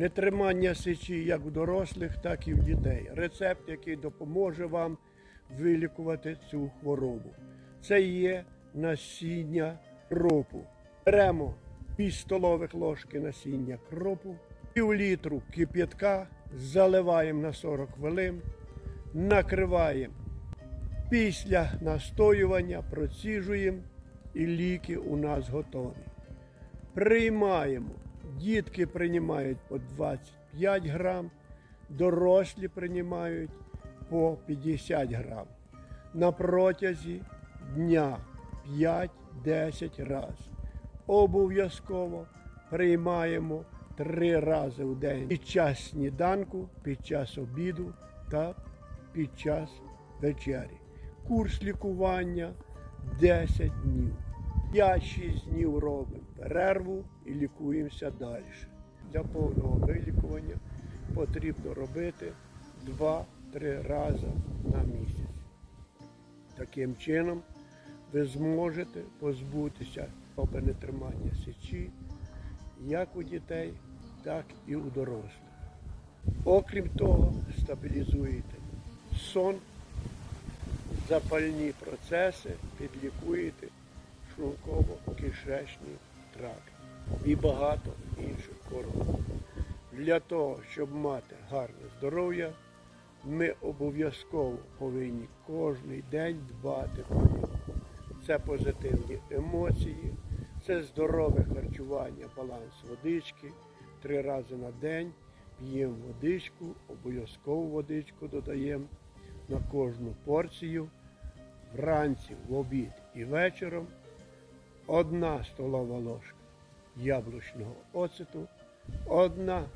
нетримання сечі як у дорослих, так і в дітей. Рецепт, який допоможе вам вилікувати цю хворобу. Це є насіння кропу. Беремо пів столових ложки насіння кропу, пів літру кип'ятка, заливаємо на 40 хвилин, накриваємо. Після настоювання проціжуємо і ліки у нас готові. Приймаємо. Дітки приймають по 25 грам, дорослі приймають по 50 грам. На протязі дня 5-10 разів. Обов'язково приймаємо три рази в день під час сніданку, під час обіду та під час вечері. Курс лікування 10 днів. 5-6 днів робимо перерву і лікуємося далі. Для повного вилікування потрібно робити 2-3 рази на місяць. Таким чином ви зможете позбутися нетримання сечі як у дітей, так і у дорослих. Окрім того, стабілізуєте сон, запальні процеси, підлікуєте шлунково-кишечний тракт і багато інших хвороб. Для того, щоб мати гарне здоров'я, ми обов'язково повинні кожен день дбати про нього. Це позитивні емоції, це здорове харчування, баланс водички. Три рази на день п'ємо водичку, обов'язково водичку додаємо на кожну порцію. Вранці, в обід і вечором одна столова ложка яблучного оцету, одна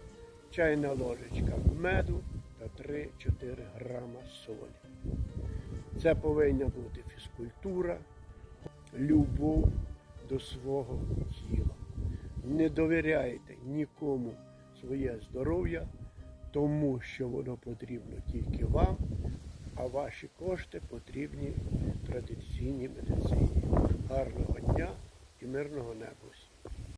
чайна ложечка меду та 3-4 грама солі. Це повинна бути фізкультура, любов до свого тіла. Не довіряйте нікому своє здоров'я, тому що воно потрібно тільки вам, а ваші кошти потрібні традиційній медицині. Гарного дня